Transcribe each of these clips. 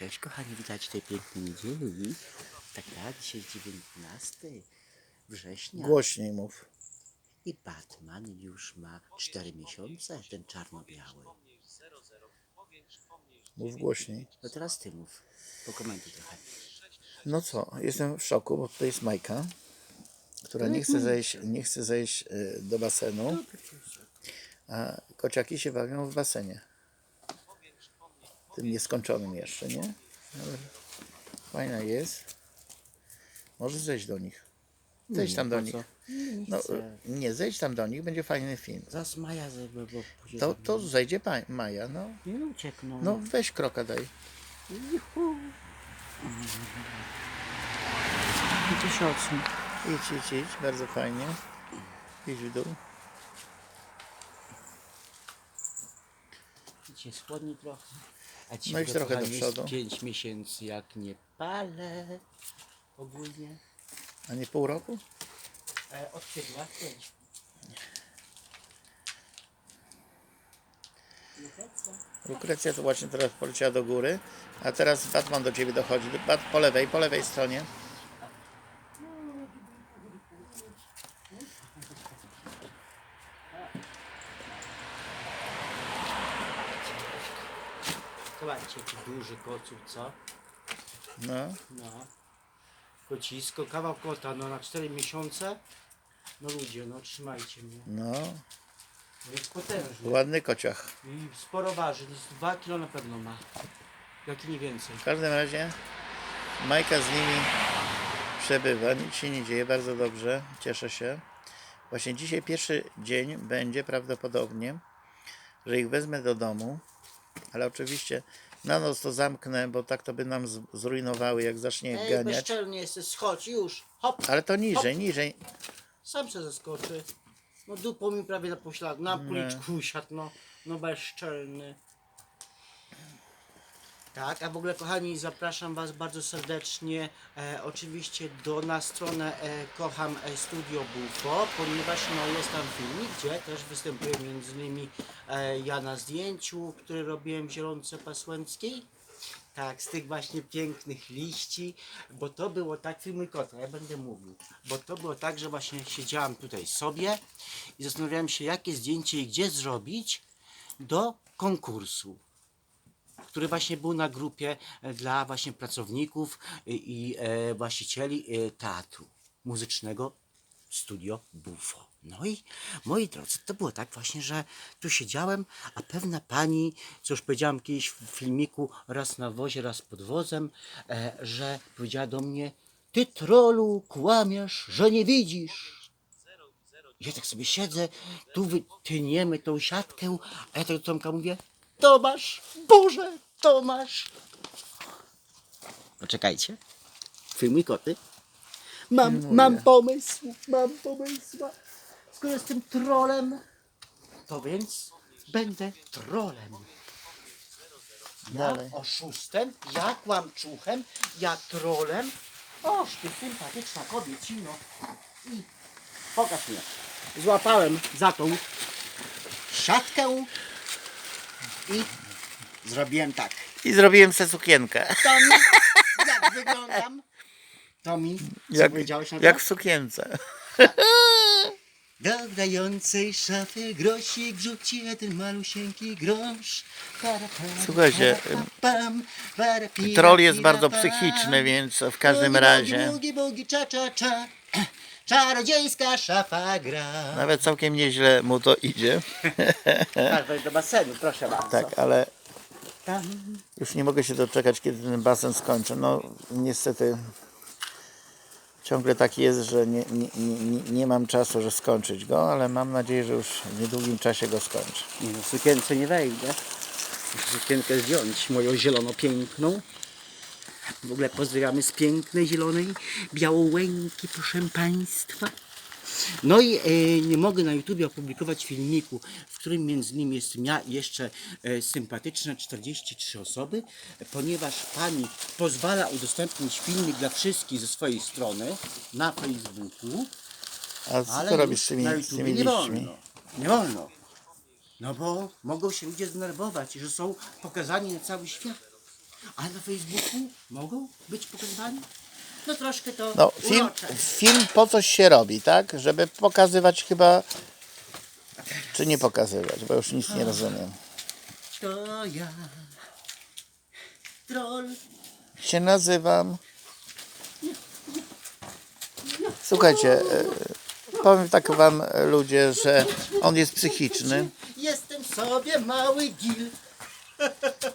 Cześć kochani, witajcie tej pięknej niedzieli. Tak, tak, dzisiaj jest 19 września Głośniej mów. i Batman już ma 4 miesiące, ten czarno-biały. Mów głośniej. No teraz ty mów, pokomentuj trochę. No co, jestem w szoku, bo tutaj jest Majka, która nie chce zejść, nie chce zejść y, do basenu, a kociaki się bawią w basenie. Tym nieskończonym jeszcze, nie? Ale fajna jest. Możesz zejść do nich. Zejdź tam do po nich. No, nie, zejdź tam do nich, będzie fajny film. Zaraz Maja zejdzie, bo. To, to zejdzie pa- Maja, no. Nie uciekną. No weź kroka daj. Juhu. I się odsuń. Idź, idź, idź, bardzo fajnie. Idź w dół. Cię schłodni trochę. A ci No idź trochę do przodu. 5 miesięcy jak nie palę. Ogólnie. A nie pół roku? E, od 5 lat 5. Lukrecja to właśnie teraz poleciała do góry, a teraz Batman do ciebie dochodzi. Bat po lewej, po lewej stronie. Zobaczcie, jaki duży kocuł, co? No, No. Kocisko, kawał kota, no na 4 miesiące. No ludzie, no trzymajcie mnie. no, jest potężny. ładny kociach. I sporo waży, to jest 2 kilo na pewno ma. Jak i nie więcej. W każdym razie Majka z nimi przebywa, nic się nie dzieje, bardzo dobrze, cieszę się. Właśnie dzisiaj pierwszy dzień będzie prawdopodobnie, że ich wezmę do domu, ale oczywiście na noc to zamknę, bo tak to by nam z- zrujnowały, jak zacznie Ej, ganiać. bezczelnie jesteś, schodź już. Hop, Ale to niżej, niżej. sam się zaskoczy. No dupą mi prawie na poślad, na policzku usiadł, no, no bezczelny. Tak, a w ogóle kochani, zapraszam Was bardzo serdecznie e, oczywiście do na stronę e, Kocham e, Studio Bufo, ponieważ no, jest tam filmik, gdzie też występuje między innymi e, ja na zdjęciu, które robiłem w Zielonce Pasłęckiej. Tak, z tych właśnie pięknych liści, bo to było tak, filmuj kota, ja będę mówił, bo to było tak, że właśnie siedziałam tutaj sobie i zastanawiałem się, jakie zdjęcie i gdzie zrobić do konkursu, który właśnie był na grupie e, dla właśnie pracowników i, i e, właścicieli e, teatru muzycznego Studio Bufo. No i moi drodzy, to było tak właśnie, że tu siedziałem, a pewna pani, co już powiedziałam kiedyś w filmiku, raz na wozie, raz pod wozem, e, że powiedziała do mnie, ty trolu kłamiesz, że nie widzisz. Ja tak sobie siedzę, tu wytyniemy tą siatkę, a ja do Tomka mówię, Tomasz, Boże, Tomasz. Poczekajcie, filmuj koty. Mam, mam pomysł, mam pomysł. Skoro jestem trolem, to więc będę trolem. Ja Dalej. oszustem, ja kłamczuchem, ja trolem. Oż ty sympatyczna kobiecino. I pokaż mnie. Złapałem za tą siatkę i zrobiłem tak. I zrobiłem sobie sukienkę. Tomi, jak wyglądam? Tomi, co Jak, powiedziałeś na to? jak w sukience. Do grającej szafy grosik wrzuci jeden malusieńki grosz. Para, para, Słuchajcie, para, pam, para, pira, Troll jest pira, bardzo pam. psychiczny, więc w każdym Bugi, razie Bugi, bugi, cza, cza, cza. Czarodziejska szafa gra. nawet całkiem nieźle mu to idzie. Tak, weź do basenu, proszę bardzo. Tak, ale Tam. już nie mogę się doczekać, kiedy ten basen skończy. No niestety ciągle tak jest, że nie, nie, nie, nie mam czasu, że skończyć go, ale mam nadzieję, że już w niedługim czasie go skończę. Nie no, w sukience nie wejdę. Muszę sukienkę zdjąć, moją zielono piękną. W ogóle pozdrawiamy z pięknej, zielonej białołęki, proszę Państwa. No i e, nie mogę na YouTubie opublikować filmiku, w którym między innymi jest ja i jeszcze e, sympatyczne 43 osoby, ponieważ Pani pozwala udostępnić filmik dla wszystkich ze swojej strony na Facebooku. A co Ale robisz z tymi, na z YouTubie tymi nie wolno. Nie wolno. No bo mogą się ludzie zdenerwować, że są pokazani na cały świat. A na Facebooku mogą być pokazywani? No troszkę to No, film, urocze. film po coś się robi, tak? Żeby pokazywać chyba, czy nie pokazywać, bo już nic nie rozumiem. To ja, troll. Się nazywam. Słuchajcie, e, powiem tak wam e, ludzie, że on jest psychiczny. Jestem sobie mały gil.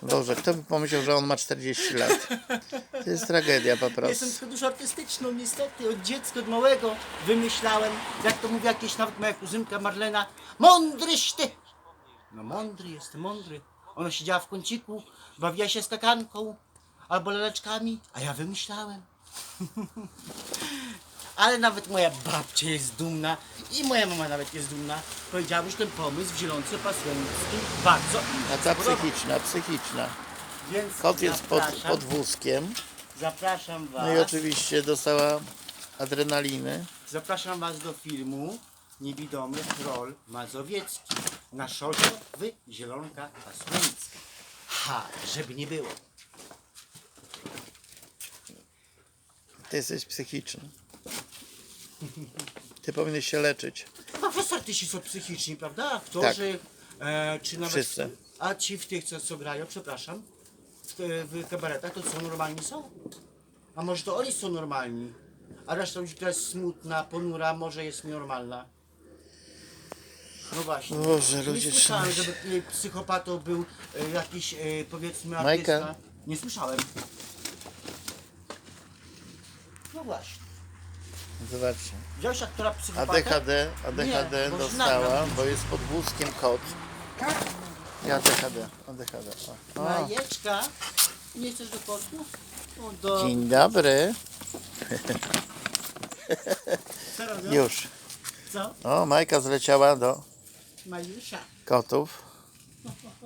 Boże, kto by pomyślał, że on ma 40 lat? To jest tragedia po Jestem prostu. tylko dużo artystyczną, niestety. Od dziecka, od małego wymyślałem, jak to mówi jakieś nawet moja kuzynka Marlena, mądryś ty! No mądry, jestem mądry. Ona siedziała w kąciku, bawiła się skakanką albo laleczkami, a ja wymyślałem. Ale nawet moja babcia jest dumna i moja mama nawet jest dumna. Powiedziałam, że ten pomysł w zielonce pasujący bardzo im A się podoba. psychiczna, psychiczna. Więc Kot jest pod, zapraszam, pod wózkiem. zapraszam was. No i oczywiście dostała adrenaliny. Zapraszam Was do filmu Niewidomy Troll Mazowiecki na szoszo w Zielonka Pasłanicka. Ha, żeby nie było. Ty jesteś psychiczny. Ty powinieneś się leczyć. A wszyscy artyści są psychiczni, prawda? Aktorzy, e, czy nawet... Wszyscy. A ci w tych, co, co grają, przepraszam, w, te- w kabaretach, to co, normalni są? A może to oni są normalni? A reszta ludzi, która jest smutna, ponura, może jest normalna? No właśnie. Boże, Nie ludzie słyszałem, trzymaj się. żeby e, psychopatą był e, jakiś, e, powiedzmy, artysta. Nie słyszałem. No właśnie. Zobaczcie. ADHD, ADHD Nie, bo dostała, bo jest pod wózkiem kot. Tak? I ADHD, ADHD. O. O. Majeczka. Nie chcesz do kotku? O, do... Dzień dobry. Robią? Już. Co? O, Majka zleciała do Majusia. kotów.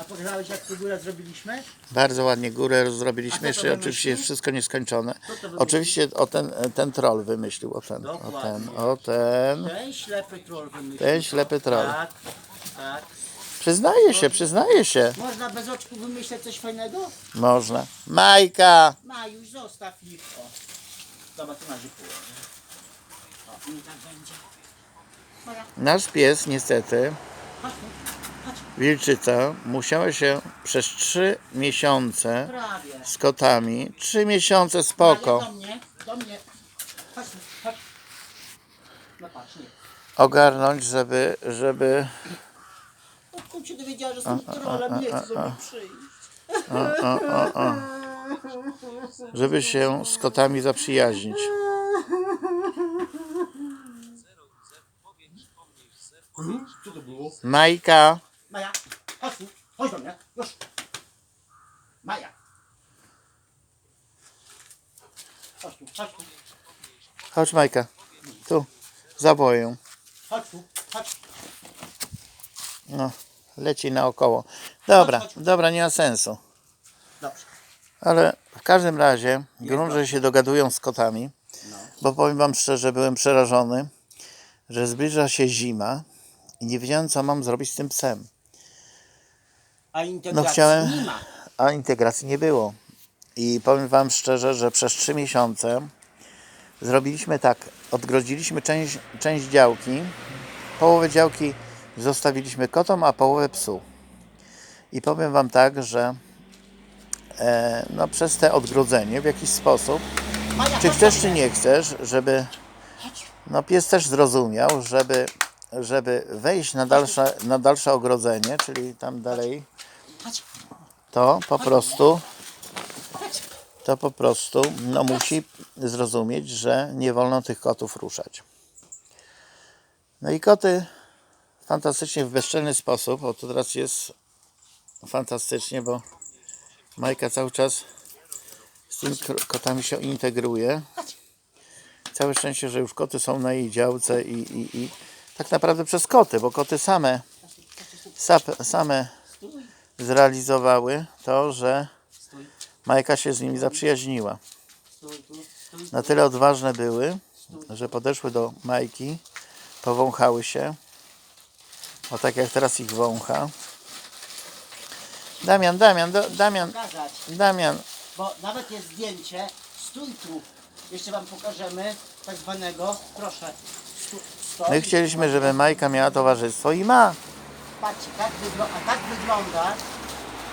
A pokazałeś jak figurę zrobiliśmy? Bardzo ładnie górę zrobiliśmy. Jeszcze wymyślił? oczywiście jest wszystko nieskończone. Wymyślił? Oczywiście o ten, ten troll wymyślił. O ten, o ten, Dokładnie. o ten. Ten ślepy troll wymyślił. Ten ślepy troll. Tak, tak. Przyznaje się, przyznaje się. Można bez oczku wymyśleć coś fajnego? Można. Majka! Majuś, zostaw ich. O. Zobacz, tu na zipu. O, i tak będzie. Nasz pies niestety, chodź tu. Wilczyca, musiała się przez trzy miesiące Prawie. z kotami. Trzy miesiące spoko. do mnie, do mnie. Chodź tu, chodź. No patrz, nie. Ogarnąć, żeby, żeby dowiedziała, że jestem trolem, nie chcę do mnie przyjść. żeby się z kotami zaprzyjaźnić. Co to było? Majka, Maja, chodź tu, chodź do mnie, już. Maja. Chodź tu, chodź tu, chodź Majka. Tu, zawoję. chodź tu, chodź. No, leci naokoło. Dobra, dobra, nie ma sensu. Dobrze. Ale w każdym razie grunt, że się dogadują z kotami, bo powiem wam szczerze, byłem przerażony, że zbliża się zima i nie wiedziałem, co mam zrobić z tym psem. A integracji No chciałem- nie ma. A integracji nie było. I powiem wam szczerze, że przez trzy miesiące zrobiliśmy tak, odgrodziliśmy część, część działki, połowę działki zostawiliśmy kotom, a połowę psu. I powiem wam tak, że e, no, przez te odgrodzenie w jakiś sposób czy chcesz, czy nie chcesz, żeby no pies też zrozumiał, żeby, żeby wejść na dalsze, na dalsze ogrodzenie, czyli tam dalej, to po prostu, to po prostu no musi zrozumieć, że nie wolno tych kotów ruszać. No i koty fantastycznie w bezczelny sposób, o to teraz jest fantastycznie, bo Majka cały czas z tymi kotami się integruje. Całe szczęście, że już koty są na jej działce i, i, i tak naprawdę przez koty, bo koty same, same zrealizowały to, że Majka się z nimi zaprzyjaźniła. Na tyle odważne były, że podeszły do Majki, powąchały się, o tak jak teraz ich wącha. Damian, Damian, do, Damian, pokazać, Damian. bo nawet jest zdjęcie, stój tu, jeszcze wam pokażemy, tak zwanego, proszę, stu, stoi. My chcieliśmy, żeby Majka miała towarzystwo i ma. Patrzcie, tak a tak wygląda,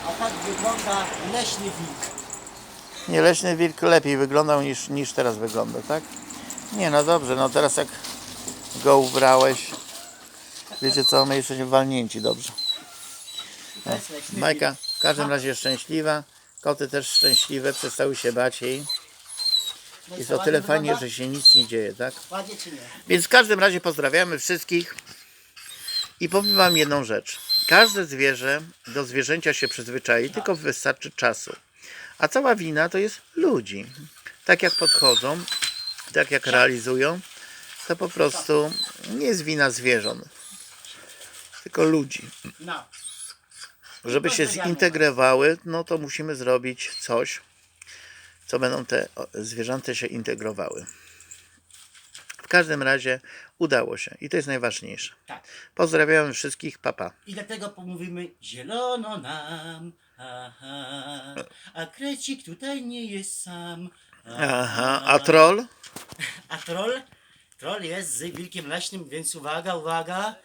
a tak wygląda leśny wilk. Nie, leśny wilk lepiej wyglądał niż, niż teraz wygląda, tak? Nie, no dobrze, no teraz jak go ubrałeś, wiecie co, my jesteśmy walnięci dobrze. Leśny Majka w każdym razie szczęśliwa, koty też szczęśliwe, przestały się bać jej. No Jest o tyle fajnie, że się nic nie dzieje, tak? Więc w każdym razie pozdrawiamy wszystkich i powiem Wam jedną rzecz. Każde zwierzę do zwierzęcia się przyzwyczai, tylko wystarczy czasu. A cała wina to jest ludzi. Tak jak podchodzą, tak jak realizują, to po prostu nie jest wina zwierząt, tylko ludzi. No. Żeby się zintegrowały, no to musimy zrobić coś, co będą te zwierzęta się integrowały. W każdym razie udało się i to jest najważniejsze. Tak. Pozdrawiamy wszystkich, papa. I dlatego pomówimy zielono nam, aha, a krecik tutaj nie jest sam. Aha, a troll? A troll? Troll jest z wilkiem leśnym, więc uwaga, uwaga,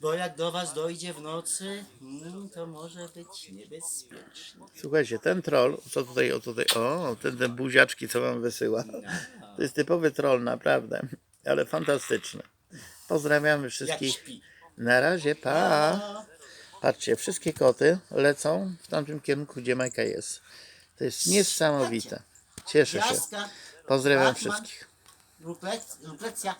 bo jak do was dojdzie w nocy, mm, to może być niebezpieczne. Słuchajcie, ten troll, co tutaj, o tutaj, o, ten, ten buziaczki, co wam wysyła, to jest typowy troll, naprawdę, ale fantastyczny. Pozdrawiamy wszystkich. Na razie, pa. Patrzcie, wszystkie koty lecą w tamtym kierunku, gdzie Majka jest. To jest niesamowite. Cieszę się. Pozdrawiam wszystkich. Luplec, Luplecja.